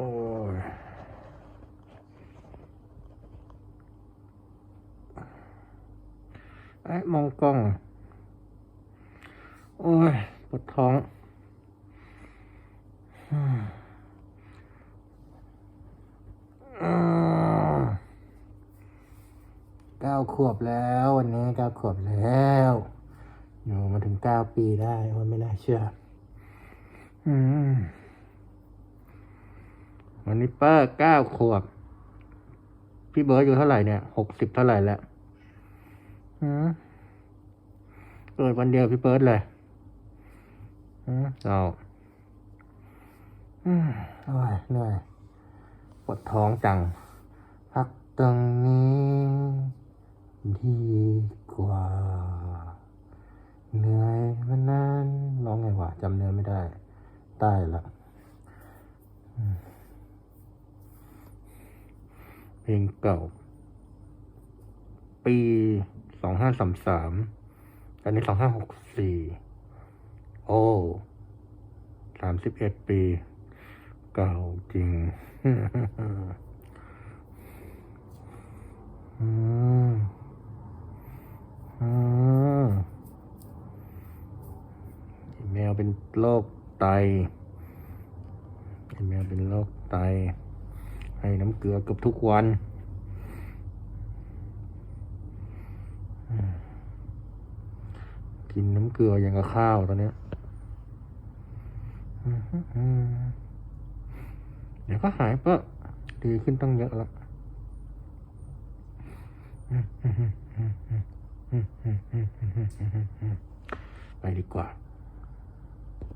โอ้ยไอ้มองกล้อง โอ้ยปวดท้องอืมอ่าเก้าขวบแล้ววันนี้เก้าขวบแล้วอยู่มาถึงเก้าปีได้มันไม่น่าเชื่อ อืม วันนี้เปอร์เก้าขวบ พี่เบิร์ดอยู่เท่าไหร่เนี่ยหกสิบเท่าไหร่แล้วเกิดวันเดียวพี่เบิร์ดเลยอืมเอาอืมอ้ยเหนื่อยปวดท้องจัง พักตรงนี้ดีกว่าเหนื่อยมานานร้องไงวะจำเนื้อไม่ได้ใต้ละเพ ลงเก่า ปีสองห้าสามสามตอนนี้สองห้าหกสี่โอ้สามสิบเอ็ดปี เก่าจริงอืมอืมแมวเป็นโรคไตแมวเป็นโรคไต ให้น้ำเกลือเกือบทุกวันกินน้ำเกลืออย่างกับข้าวตอนนี้เดี๋ยวก็หายปะดีขึ้นตั้งเยอะละไปดีกว่า